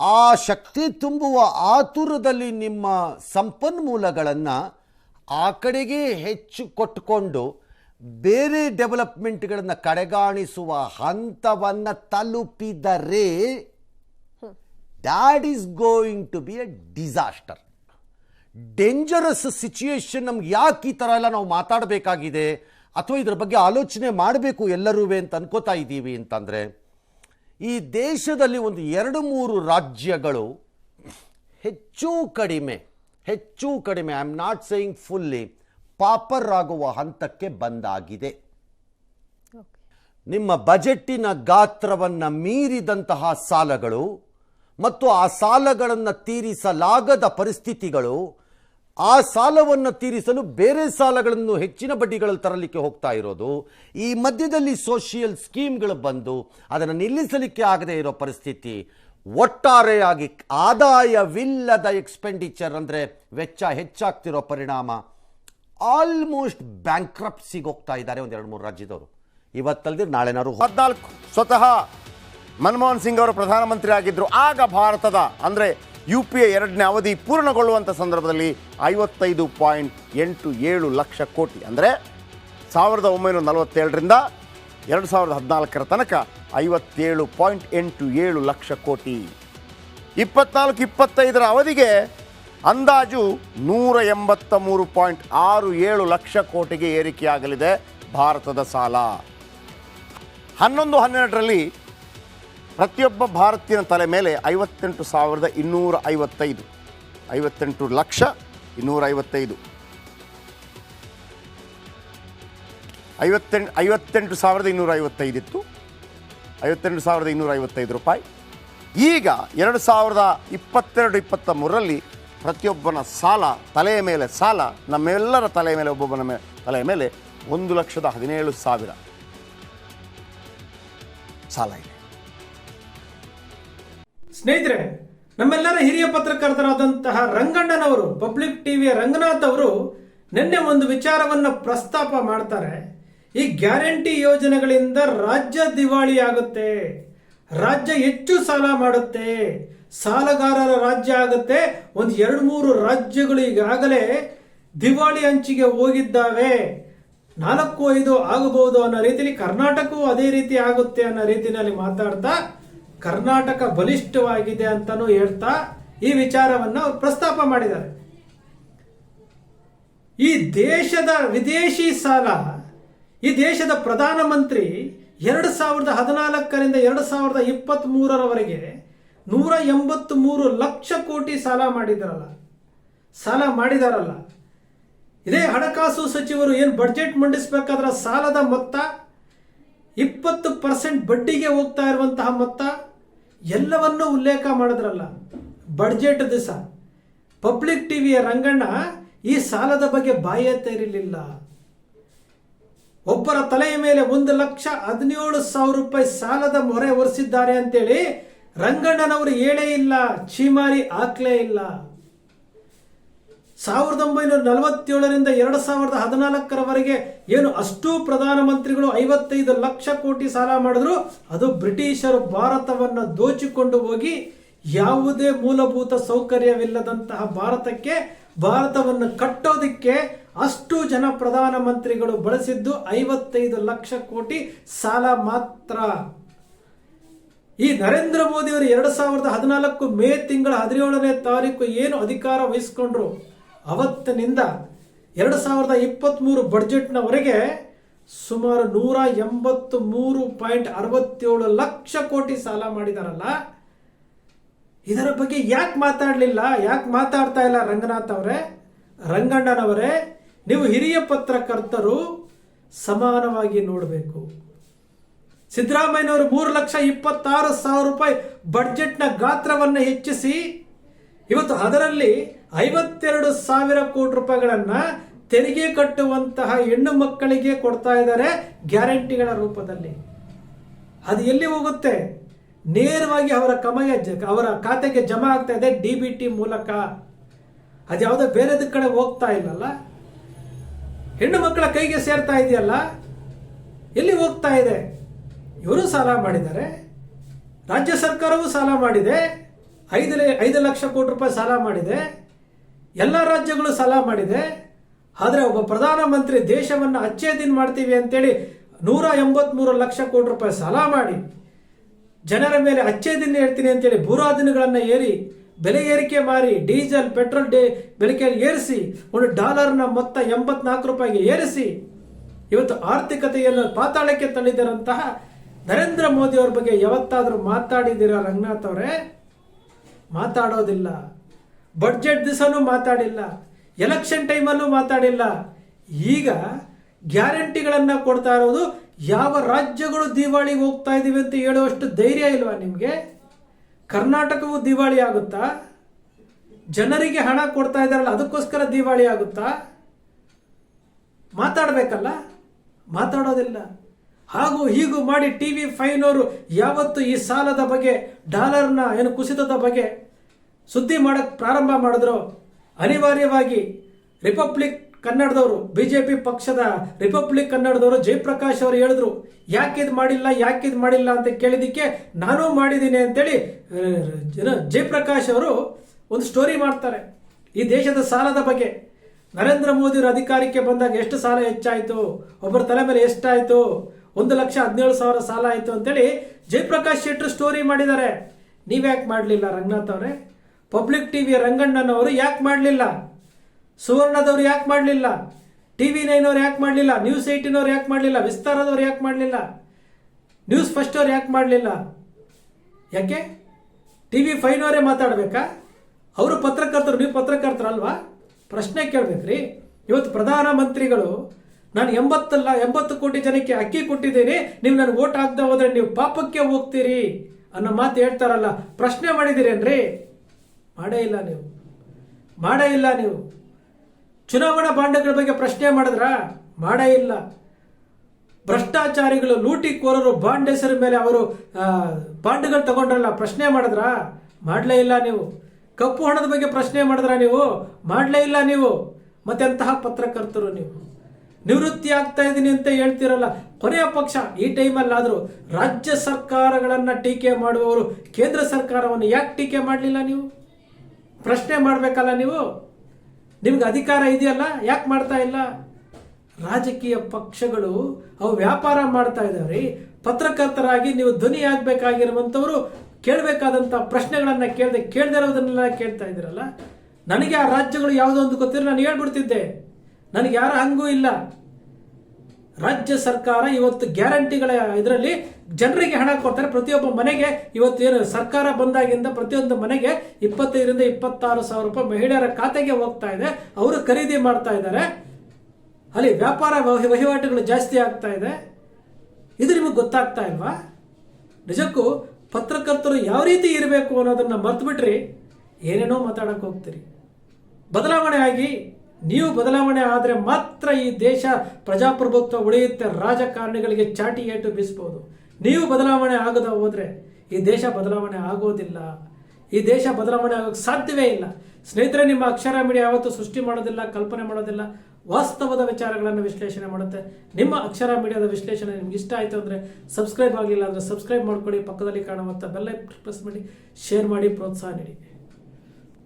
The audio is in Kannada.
ಆ ಶಕ್ತಿ ತುಂಬುವ ಆತುರದಲ್ಲಿ ನಿಮ್ಮ ಸಂಪನ್ಮೂಲಗಳನ್ನು ಆ ಕಡೆಗೆ ಹೆಚ್ಚು ಕೊಟ್ಟುಕೊಂಡು ಬೇರೆ ಡೆವಲಪ್ಮೆಂಟ್ಗಳನ್ನು ಕಡೆಗಾಣಿಸುವ ಹಂತವನ್ನು ತಲುಪಿದರೆ that is going to be a disaster dangerous situation ನಮ್ಗೆ ಯಾಕೆ ಈ ಥರ ಎಲ್ಲ ನಾವು ಮಾತಾಡಬೇಕಾಗಿದೆ? ಅಥವಾ ಇದ್ರ ಬಗ್ಗೆ ಆಲೋಚನೆ ಮಾಡಬೇಕು ಎಲ್ಲರೂ ಅಂತ ಅನ್ಕೋತಾ ಇದ್ದೀವಿ ಅಂತಂದರೆ ಈ ದೇಶದಲ್ಲಿ ಒಂದು ಎರಡು ಮೂರು ರಾಜ್ಯಗಳು ಹೆಚ್ಚು ಕಡಿಮೆ ಹೆಚ್ಚು ಕಡಿಮೆ I am not saying fully pauper ಆಗುವ ಹಂತಕ್ಕೆ ಬಂದಾಗಿದೆ. ನಿಮ್ಮ ಬಜೆಟ್ಟಿನ ಗಾತ್ರವನ್ನು ಮೀರಿದಂತಹ ಸಾಲಗಳು ಮತ್ತು ಆ ಸಾಲಗಳನ್ನು ತೀರಿಸಲಾಗದ ಪರಿಸ್ಥಿತಿಗಳು ಆ ಸಾಲವನ್ನು ತೀರಿಸಲು ಬೇರೆ ಸಾಲಗಳನ್ನು ಹೆಚ್ಚಿನ ಬಡ್ಡಿಗಳಲ್ಲಿ ತರಲಿಕ್ಕೆ ಹೋಗ್ತಾ ಇರೋದು, ಈ ಮಧ್ಯದಲ್ಲಿ ಸೋಷಿಯಲ್ ಸ್ಕೀಮ್ಗಳು ಬಂದು ಅದನ್ನು ನಿಲ್ಲಿಸಲಿಕ್ಕೆ ಆಗದೆ ಇರೋ ಪರಿಸ್ಥಿತಿ, ಒಟ್ಟಾರೆಯಾಗಿ ಆದಾಯವಿಲ್ಲದ ಎಕ್ಸ್ಪೆಂಡಿಚರ್ ಅಂದರೆ ವೆಚ್ಚ ಹೆಚ್ಚಾಗ್ತಿರೋ ಪರಿಣಾಮ ಆಲ್ಮೋಸ್ಟ್ ಬ್ಯಾಂಕ್ರಪ್ಸಿಗೆ ಹೋಗ್ತಾ ಇದ್ದಾರೆ ಒಂದು ಎರಡು ಮೂರು ರಾಜ್ಯದವರು ಇವತ್ತಲ್ಲದೆ ನಾಳೆನಾರು. ಹದಿನಾಲ್ಕು ಸ್ವತಃ ಮನಮೋಹನ್ ಸಿಂಗ್ ಅವರು ಪ್ರಧಾನಮಂತ್ರಿ ಆಗಿದ್ದರು ಆಗ ಭಾರತದ ಅಂದರೆ ಯು ಪಿ ಎ ಎರಡನೇ ಅವಧಿ ಪೂರ್ಣಗೊಳ್ಳುವಂಥ ಸಂದರ್ಭದಲ್ಲಿ ಐವತ್ತೈದು ಪಾಯಿಂಟ್ ಎಂಟು ಏಳು ಲಕ್ಷ ಕೋಟಿ. ಅಂದರೆ ಸಾವಿರದ ಒಂಬೈನೂರ ನಲವತ್ತೇಳರಿಂದ ಎರಡು ಸಾವಿರದ ಹದಿನಾಲ್ಕರ ತನಕ ಐವತ್ತೇಳು ಪಾಯಿಂಟ್ ಎಂಟು ಏಳು ಲಕ್ಷ ಕೋಟಿ. ಇಪ್ಪತ್ನಾಲ್ಕು ಇಪ್ಪತ್ತೈದರ ಅವಧಿಗೆ ಅಂದಾಜು ನೂರ ಎಂಬತ್ತ ಮೂರು ಪಾಯಿಂಟ್ ಆರು ಏಳು ಲಕ್ಷ ಕೋಟಿಗೆ ಏರಿಕೆಯಾಗಲಿದೆ ಭಾರತದ ಸಾಲ. ಹನ್ನೊಂದು ಹನ್ನೆರಡರಲ್ಲಿ ಪ್ರತಿಯೊಬ್ಬ ಭಾರತೀಯನ ತಲೆ ಮೇಲೆ ಐವತ್ತೆಂಟು ಸಾವಿರದ ಇನ್ನೂರ ಐವತ್ತೈದು ಐವತ್ತೆಂಟು ಲಕ್ಷ ಇನ್ನೂರ ಐವತ್ತೈದು ಐವತ್ತೆಂಟು ಐವತ್ತೆಂಟು ಸಾವಿರದ ಇನ್ನೂರ ಐವತ್ತೈದಿತ್ತು ಐವತ್ತೆಂಟು ಸಾವಿರದ ಇನ್ನೂರ ಐವತ್ತೈದು ರೂಪಾಯಿ. ಈಗ ಎರಡು ಸಾವಿರದ ಇಪ್ಪತ್ತೆರಡು ಇಪ್ಪತ್ತ ಮೂರರಲ್ಲಿ ಪ್ರತಿಯೊಬ್ಬನ ಸಾಲ ತಲೆಯ ಮೇಲೆ, ಸಾಲ ನಮ್ಮೆಲ್ಲರ ತಲೆಯ ಮೇಲೆ, ಒಬ್ಬೊಬ್ಬನ ಮೇ, ತಲೆಯ ಮೇಲೆ ಒಂದು ಲಕ್ಷದ ಹದಿನೇಳು ಸಾವಿರ ಸಾಲ ಇದೆ. ಸ್ನೇಹಿತರೆ, ನಮ್ಮೆಲ್ಲರ ಹಿರಿಯ ಪತ್ರಕರ್ತರಾದಂತಹ ರಂಗಣ್ಣನವರು, ಪಬ್ಲಿಕ್ ಟಿವಿಯ ರಂಗನಾಥ್ ಅವರು ನಿನ್ನೆ ಒಂದು ವಿಚಾರವನ್ನ ಪ್ರಸ್ತಾಪ ಮಾಡ್ತಾರೆ. ಈ ಗ್ಯಾರಂಟಿ ಯೋಜನೆಗಳಿಂದ ರಾಜ್ಯ ದಿವಾಳಿ ಆಗುತ್ತೆ, ರಾಜ್ಯ ಹೆಚ್ಚು ಸಾಲ ಮಾಡುತ್ತೆ, ಸಾಲಗಾರರ ರಾಜ್ಯ ಆಗುತ್ತೆ, ಒಂದು ಎರಡು ಮೂರು ರಾಜ್ಯಗಳು ಈಗಾಗಲೇ ದಿವಾಳಿ ಅಂಚಿಗೆ ಹೋಗಿದ್ದಾವೆ. ನಾಲ್ಕು ಐದು ಆಗಬಹುದು ಅನ್ನೋ ರೀತಿಯಲ್ಲಿ ಕರ್ನಾಟಕವೂ ಅದೇ ರೀತಿ ಆಗುತ್ತೆ ಅನ್ನೋ ರೀತಿಯಲ್ಲಿ ಮಾತಾಡ್ತಾ ಕರ್ನಾಟಕ ಬಲಿಷ್ಠವಾಗಿದೆ ಅಂತಲೂ ಹೇಳ್ತಾ ಈ ವಿಚಾರವನ್ನ ಅವ್ರು ಪ್ರಸ್ತಾಪ ಮಾಡಿದ್ದಾರೆ. ಈ ದೇಶದ ವಿದೇಶಿ ಸಾಲ, ಈ ದೇಶದ ಪ್ರಧಾನಮಂತ್ರಿ ಎರಡು ಸಾವಿರದ ಹದಿನಾಲ್ಕರಿಂದ ಎರಡು ಸಾವಿರದ ಇಪ್ಪತ್ತ್ ಮೂರರವರೆಗೆ ನೂರ ಎಂಬತ್ತು ಮೂರು ಲಕ್ಷ ಕೋಟಿ ಸಾಲ ಮಾಡಿದಾರಲ್ಲ ಸಾಲ ಮಾಡಿದಾರಲ್ಲ. ಇದೇ ಹಣಕಾಸು ಸಚಿವರು ಏನು ಬಡ್ಜೆಟ್ ಮಂಡಿಸಬೇಕಾದ್ರೆ ಸಾಲದ ಮೊತ್ತ ಇಪ್ಪತ್ತು ಪರ್ಸೆಂಟ್ ಬಡ್ಡಿಗೆ ಹೋಗ್ತಾ ಇರುವಂತಹ ಮೊತ್ತ ಎಲ್ಲವನ್ನೂ ಉಲ್ಲೇಖ ಮಾಡಿದ್ರಲ್ಲ. ಬಡ್ಜೆಟ್ ದಿವಸ. ಪಬ್ಲಿಕ್ ಟಿವಿಯ ರಂಗಣ್ಣ ಈ ಸಾಲದ ಬಗ್ಗೆ ಬಾಯೇ ತೆರಿಲಿಲ್ಲ. ಒಬ್ಬರ ತಲೆಯ ಮೇಲೆ ಒಂದು ಲಕ್ಷ ಹದಿನೇಳು ಸಾವಿರ ರೂಪಾಯಿ ಸಾಲದ ಮೊರೆ ಹೊರಿಸಿದ್ದಾರೆ ಅಂತೇಳಿ ರಂಗಣ್ಣನವರು ಹೇಳೇ ಇಲ್ಲ ಚೀಮಾರಿ ಹಾಕ್ಲೇ ಇಲ್ಲ. ಸಾವಿರದ ಒಂಬೈನೂರ ನಲವತ್ತೇಳರಿಂದ ಎರಡು ಸಾವಿರದ ಹದಿನಾಲ್ಕರವರೆಗೆ ಏನು ಅಷ್ಟು ಪ್ರಧಾನಮಂತ್ರಿಗಳು ಐವತ್ತೈದು ಲಕ್ಷ ಕೋಟಿ ಸಾಲ ಮಾಡಿದ್ರು, ಅದು ಬ್ರಿಟಿಷರು ಭಾರತವನ್ನು ದೋಚಿಕೊಂಡು ಹೋಗಿ ಯಾವುದೇ ಮೂಲಭೂತ ಸೌಕರ್ಯವಿಲ್ಲದಂತಹ ಭಾರತಕ್ಕೆ, ಭಾರತವನ್ನು ಕಟ್ಟೋದಕ್ಕೆ ಅಷ್ಟು ಜನ ಪ್ರಧಾನಮಂತ್ರಿಗಳು ಬಳಸಿದ್ದು ಐವತ್ತೈದು ಲಕ್ಷ ಕೋಟಿ ಸಾಲ ಮಾತ್ರ. ಈ ನರೇಂದ್ರ ಮೋದಿ ಅವರು ಎರಡು ಸಾವಿರದ ಹದಿನಾಲ್ಕು ಮೇ ತಿಂಗಳ ಹದಿನೇಳನೇ ತಾರೀಕು ಏನು ಅಧಿಕಾರ ವಹಿಸಿಕೊಂಡ್ರು? ಅವತ್ತಿನಿಂದ ಎರಡು ಸಾವಿರದ ಇಪ್ಪತ್ತ್ಮೂರು ಬಡ್ಜೆಟ್ನವರೆಗೆ ಸುಮಾರು ನೂರ ಎಂಬತ್ತು ಮೂರು ಪಾಯಿಂಟ್ ಅರವತ್ತೇಳು ಲಕ್ಷ ಕೋಟಿ ಸಾಲ ಮಾಡಿದಾರಲ್ಲ? ಇದರ ಬಗ್ಗೆ ಯಾಕೆ ಮಾತಾಡಲಿಲ್ಲ? ಯಾಕೆ ಮಾತಾಡ್ತಾ ಇಲ್ಲ ರಂಗನಾಥ್ ಅವರೇ? ರಂಗಣ್ಣನವರೇ, ನೀವು ಹಿರಿಯ ಪತ್ರಕರ್ತರು ಸಮಾನವಾಗಿ ನೋಡಬೇಕು. ಸಿದ್ದರಾಮಯ್ಯನವರು ಮೂರು ಲಕ್ಷ ಇಪ್ಪತ್ತಾರು ಸಾವಿರ ರೂಪಾಯಿ ಬಡ್ಜೆಟ್ನ ಗಾತ್ರವನ್ನು ಹೆಚ್ಚಿಸಿ, ಇವತ್ತು ಅದರಲ್ಲಿ ಐವತ್ತೆರಡು ಸಾವಿರ ಕೋಟಿ ರೂಪಾಯಿಗಳನ್ನ ತೆರಿಗೆ ಕಟ್ಟುವಂತಹ ಹೆಣ್ಣು ಮಕ್ಕಳಿಗೆ ಕೊಡ್ತಾ ಇದ್ದಾರೆ ಗ್ಯಾರಂಟಿಗಳ ರೂಪದಲ್ಲಿ. ಅದು ಎಲ್ಲಿ ಹೋಗುತ್ತೆ? ನೇರವಾಗಿ ಅವರ ಕಮಯ ಅವರ ಖಾತೆಗೆ ಜಮಾ ಆಗ್ತಾ ಇದೆ ಡಿ ಬಿ ಟಿ ಮೂಲಕ. ಅದು ಯಾವುದೋ ಬೇರೆದ ಕಡೆ ಹೋಗ್ತಾ ಇಲ್ಲಲ್ಲ? ಹೆಣ್ಣು ಮಕ್ಕಳ ಕೈಗೆ ಸೇರ್ತಾ ಇದೆಯಲ್ಲ? ಎಲ್ಲಿ ಹೋಗ್ತಾ ಇದೆ? ಇವರು ಸಾಲ ಮಾಡಿದ್ದಾರೆ. ರಾಜ್ಯ ಸರ್ಕಾರವೂ ಸಾಲ ಮಾಡಿದೆ. ಐದು ಐದು ಲಕ್ಷ ಕೋಟಿ ರೂಪಾಯಿ ಸಾಲ ಮಾಡಿದೆ. ಎಲ್ಲ ರಾಜ್ಯಗಳು ಸಾಲ ಮಾಡಿದೆ. ಆದರೆ ಒಬ್ಬ ಪ್ರಧಾನಮಂತ್ರಿ ದೇಶವನ್ನು ಅಚ್ಚೇದಿನ್ ಮಾಡ್ತೀವಿ ಅಂತೇಳಿ ನೂರ ಎಂಬತ್ಮೂರು ಲಕ್ಷ ಕೋಟಿ ರೂಪಾಯಿ ಸಾಲ ಮಾಡಿ, ಜನರ ಮೇಲೆ ಅಚ್ಚೇದಿನ ಹೇಳ್ತೀನಿ ಅಂತೇಳಿ ಭೂರಾದಿನಗಳನ್ನು ಏರಿ ಬೆಲೆ ಏರಿಕೆ ಮಾರಿ, ಡೀಸೆಲ್, ಪೆಟ್ರೋಲ್ ಡೇ ಬೆಲೆಗೆ ಏರಿಸಿ, ಒಂದು ಡಾಲರ್ನ ಮೊತ್ತ ಎಂಬತ್ನಾಲ್ಕು ರೂಪಾಯಿಗೆ ಏರಿಸಿ, ಇವತ್ತು ಆರ್ಥಿಕತೆಯನ್ನು ಪಾತಾಳಕ್ಕೆ ತಳ್ಳಿದಿರಂತಹ ನರೇಂದ್ರ ಮೋದಿ ಅವ್ರ ಬಗ್ಗೆ ಯಾವತ್ತಾದರೂ ಮಾತಾಡಿದ್ದೀರಾ ರಂಗನಾಥ್ ಅವರೇ? ಮಾತಾಡೋದಿಲ್ಲ. ಬಡ್ಜೆಟ್ ದಿವಸನೂ ಮಾತಾಡಿಲ್ಲ ಎಲೆಕ್ಷನ್ ಟೈಮಲ್ಲೂ ಮಾತಾಡಿಲ್ಲ. ಈಗ ಗ್ಯಾರಂಟಿಗಳನ್ನ ಕೊಡ್ತಾ ಇರೋದು ಯಾವ ರಾಜ್ಯಗಳು ದಿವಾಳಿಗೆ ಹೋಗ್ತಾ ಇದ್ದೀವಿ ಅಂತ ಹೇಳುವಷ್ಟು ಧೈರ್ಯ ಇಲ್ವಾ ನಿಮಗೆ? ಕರ್ನಾಟಕವು ದಿವಾಳಿ ಆಗುತ್ತಾ? ಜನರಿಗೆ ಹಣ ಕೊಡ್ತಾ ಇದ್ದಾರಲ್ಲ, ಅದಕ್ಕೋಸ್ಕರ ದಿವಾಳಿ ಆಗುತ್ತಾ? ಮಾತಾಡಬೇಕಲ್ಲ? ಮಾತಾಡೋದಿಲ್ಲ. ಹಾಗೂ ಹೀಗೂ ಮಾಡಿ ಟಿ ವಿ ಫೈನವರು ಯಾವತ್ತು ಈ ಸಾಲದ ಬಗ್ಗೆ, ಡಾಲರ್ನ ಏನು ಕುಸಿತದ ಬಗ್ಗೆ ಸುದ್ದಿ ಮಾಡಕ್ ಪ್ರಾರಂಭ ಮಾಡಿದ್ರು. ಅನಿವಾರ್ಯವಾಗಿ ರಿಪಬ್ಲಿಕ್ ಕನ್ನಡದವರು, ಬಿಜೆಪಿ ಪಕ್ಷದ ರಿಪಬ್ಲಿಕ್ ಕನ್ನಡದವರು ಜಯಪ್ರಕಾಶ್ ಅವರು ಹೇಳಿದ್ರು ಇದು ಮಾಡಿಲ್ಲ, ಯಾಕೆ ಇದು ಮಾಡಿಲ್ಲ ಅಂತ ಕೇಳಿದಕ್ಕೆ ನಾನು ಮಾಡಿದ್ದೀನಿ ಅಂತೇಳಿ ಜಯಪ್ರಕಾಶ್ ಅವರು ಒಂದು ಸ್ಟೋರಿ ಮಾಡ್ತಾರೆ. ಈ ದೇಶದ ಸಾಲದ ಬಗ್ಗೆ. ನರೇಂದ್ರ ಮೋದಿ ಅವರು ಅಧಿಕಾರಕ್ಕೆ ಬಂದಾಗ ಎಷ್ಟು ಸಾಲ ಹೆಚ್ಚಾಯಿತು? ಒಬ್ಬರ ತಲೆ ಮೇಲೆ ಎಷ್ಟಾಯಿತು? ಒಂದು ಲಕ್ಷ ಹದಿನೇಳು ಸಾವಿರ ಸಾಲ ಆಯಿತು ಅಂತೇಳಿ ಜಯಪ್ರಕಾಶ್ ಶೆಟ್ಟರು ಸ್ಟೋರಿ ಮಾಡಿದ್ದಾರೆ. ನೀವ್ಯಾಕೆ ಮಾಡಲಿಲ್ಲ ರಂಗನಾಥ್ ಅವರೇ? ಪಬ್ಲಿಕ್ ಟಿವಿಯ ರಂಗಣ್ಣನವರು ಯಾಕೆ ಮಾಡಲಿಲ್ಲ? ಸುವರ್ಣದವರು ಯಾಕೆ ಮಾಡಲಿಲ್ಲ? ಟಿ ವಿ ನೈನವ್ರು ಯಾಕೆ ಮಾಡಲಿಲ್ಲ? ನ್ಯೂಸ್ ಏಯ್ಟಿನವ್ರು ಯಾಕೆ ಮಾಡಲಿಲ್ಲ? ವಿಸ್ತಾರದವ್ರು ಯಾಕೆ ಮಾಡಲಿಲ್ಲ? ನ್ಯೂಸ್ ಫಸ್ಟ್ ಅವ್ರು ಯಾಕೆ ಮಾಡಲಿಲ್ಲ? ಯಾಕೆ? ಟಿ ವಿ ಫೈನವರೇ ಮಾತಾಡಬೇಕಾ? ಅವರು ಪತ್ರಕರ್ತರು, ನೀವು ಪತ್ರಕರ್ತರಲ್ವಾ ಪ್ರಶ್ನೆ ಕೇಳಬೇಕ್ರಿ. ಇವತ್ತು ಪ್ರಧಾನಮಂತ್ರಿಗಳು, ನಾನು ಎಂಬತ್ತಲ್ಲ ಎಂಬತ್ತು ಕೋಟಿ ಜನಕ್ಕೆ ಅಕ್ಕಿ ಕೊಟ್ಟಿದ್ದೀನಿ, ನೀವು ನನಗೆ ಓಟ್ ಹಾಕ್ದೆ ಹೋದ್ರೆ ನೀವು ಪಾಪಕ್ಕೆ ಹೋಗ್ತೀರಿ ಅನ್ನೋ ಮಾತು ಹೇಳ್ತಾರಲ್ಲ. ಪ್ರಶ್ನೆ ಮಾಡಿದ್ದೀರೇನ್ರಿ? ಮಾಡೇ ಇಲ್ಲ ನೀವು. ಮಾಡೇ ಇಲ್ಲ ನೀವು. ಚುನಾವಣಾ ಬಾಂಡಗಳ ಬಗ್ಗೆ ಪ್ರಶ್ನೆ ಮಾಡಿದ್ರ? ಮಾಡೇ ಇಲ್ಲ. ಭ್ರಷ್ಟಾಚಾರಿಗಳು, ಲೂಟಿಕೋರರು ಬಾಂಡ್ ಹೆಸರ ಮೇಲೆ ಅವರು ಬಾಂಡ್ಗಳು ತಗೊಂಡ್ರಲ್ಲ, ಪ್ರಶ್ನೆ ಮಾಡಿದ್ರ? ಮಾಡಲೇ ಇಲ್ಲ ನೀವು. ಕಪ್ಪು ಹಣದ ಬಗ್ಗೆ ಪ್ರಶ್ನೆ ಮಾಡಿದ್ರ ನೀವು? ಮಾಡಲೇ ಇಲ್ಲ ನೀವು. ಮತ್ತೆಂತಹ ಪತ್ರಕರ್ತರು ನೀವು. ನಿವೃತ್ತಿ ಆಗ್ತಾ ಇದ್ದೀನಿ ಅಂತ ಹೇಳ್ತಿರಲ್ಲ, ಕೊನೆಯ ಪಕ್ಷ, ಈ ಟೈಮಲ್ಲಾದರೂ ರಾಜ್ಯ ಸರ್ಕಾರಗಳನ್ನ ಟೀಕೆ ಮಾಡುವವರು, ಕೇಂದ್ರ ಸರ್ಕಾರವನ್ನು ಯಾಕೆ ಟೀಕೆ ಮಾಡಲಿಲ್ಲ ನೀವು? ಪ್ರಶ್ನೆ ಮಾಡಬೇಕಲ್ಲ ನೀವು? ನಿಮ್ಗೆ ಅಧಿಕಾರ ಇದೆಯಲ್ಲ? ಯಾಕೆ ಮಾಡ್ತಾ ಇಲ್ಲ? ರಾಜಕೀಯ ಪಕ್ಷಗಳು ಅವು ವ್ಯಾಪಾರ ಮಾಡ್ತಾ ಇದ್ದಾವ್ರಿ ಪತ್ರಕರ್ತರಾಗಿ ನೀವು ಧ್ವನಿ ಆಗಬೇಕಾಗಿರುವಂಥವ್ರು ಕೇಳಬೇಕಾದಂಥ ಪ್ರಶ್ನೆಗಳನ್ನ ಕೇಳದೆ ಕೇಳದಿರೋದನ್ನೆಲ್ಲ ಕೇಳ್ತಾ ಇದ್ದೀರಲ್ಲ? ನನಗೆ ಆ ರಾಜ್ಯಗಳು ಯಾವುದೋ ಒಂದು ಗೊತ್ತಿರೋ ನಾನು ಹೇಳ್ಬಿಡ್ತಿದ್ದೆ. ನನಗೆ ಯಾರ ಹಂಗೂ ಇಲ್ಲ. ರಾಜ್ಯ ಸರ್ಕಾರ ಇವತ್ತು ಗ್ಯಾರಂಟಿಗಳ ಇದರಲ್ಲಿ ಜನರಿಗೆ ಹಣ ಕೊಡ್ತಾರೆ. ಪ್ರತಿಯೊಬ್ಬ ಮನೆಗೆ ಇವತ್ತು ಏನು ಸರ್ಕಾರ ಬಂದಾಗಿಂದ ಪ್ರತಿಯೊಂದು ಮನೆಗೆ ಇಪ್ಪತ್ತೈದರಿಂದ ಇಪ್ಪತ್ತಾರು ಸಾವಿರ ರೂಪಾಯಿ ಮಹಿಳೆಯರ ಖಾತೆಗೆ ಹೋಗ್ತಾ ಇದೆ. ಅವರು ಖರೀದಿ ಮಾಡ್ತಾ ಇದ್ದಾರೆ. ಅಲ್ಲಿ ವ್ಯಾಪಾರ ವಹಿ- ವಹಿವಾಟುಗಳು ಜಾಸ್ತಿ ಆಗ್ತಾ ಇದೆ. ಇದು ನಿಮಗೆ ಗೊತ್ತಾಗ್ತಾ ಇಲ್ವಾ? ನಿಜಕ್ಕೂ ಪತ್ರಕರ್ತರು ಯಾವ ರೀತಿ ಇರಬೇಕು ಅನ್ನೋದನ್ನ ಮರ್ತು ಏನೇನೋ ಮಾತಾಡಕ್ಕೆ ಹೋಗ್ತೀರಿ. ಬದಲಾವಣೆ ಆಗಿ, ನೀವು ಬದಲಾವಣೆ ಆದರೆ ಮಾತ್ರ ಈ ದೇಶ ಪ್ರಜಾಪ್ರಭುತ್ವ ಉಳಿಯುತ್ತೆ. ರಾಜಕಾರಣಿಗಳಿಗೆ ಚಾಟಿ ಏಟು ಬೀಸ್ಬೋದು. ನೀವು ಬದಲಾವಣೆ ಆಗದ ಹೋದರೆ ಈ ದೇಶ ಬದಲಾವಣೆ ಆಗೋದಿಲ್ಲ. ಈ ದೇಶ ಬದಲಾವಣೆ ಆಗೋಕ್ಕೆ ಸಾಧ್ಯವೇ ಇಲ್ಲ. ಸ್ನೇಹಿತರೆ, ನಿಮ್ಮ ಅಕ್ಷರ ಮೀಡಿಯಾ ಯಾವತ್ತೂ ಸೃಷ್ಟಿ ಮಾಡೋದಿಲ್ಲ, ಕಲ್ಪನೆ ಮಾಡೋದಿಲ್ಲ. ವಾಸ್ತವದ ವಿಚಾರಗಳನ್ನು ವಿಶ್ಲೇಷಣೆ ಮಾಡುತ್ತೆ. ನಿಮ್ಮ ಅಕ್ಷರ ಮೀಡಿಯಾದ ವಿಶ್ಲೇಷಣೆ ನಿಮ್ಗೆ ಇಷ್ಟ ಆಯಿತು ಅಂದರೆ ಸಬ್ಸ್ಕ್ರೈಬ್ ಆಗಲಿಲ್ಲ ಅಂದರೆ ಸಬ್ಸ್ಕ್ರೈಬ್ ಮಾಡ್ಕೊಳ್ಳಿ. ಪಕ್ಕದಲ್ಲಿ ಕಾಣುವಂಥ ಬೆಲ್ಲೈ ಪ್ರೆಸ್ ಮಾಡಿ, ಶೇರ್ ಮಾಡಿ, ಪ್ರೋತ್ಸಾಹ ನೀಡಿ.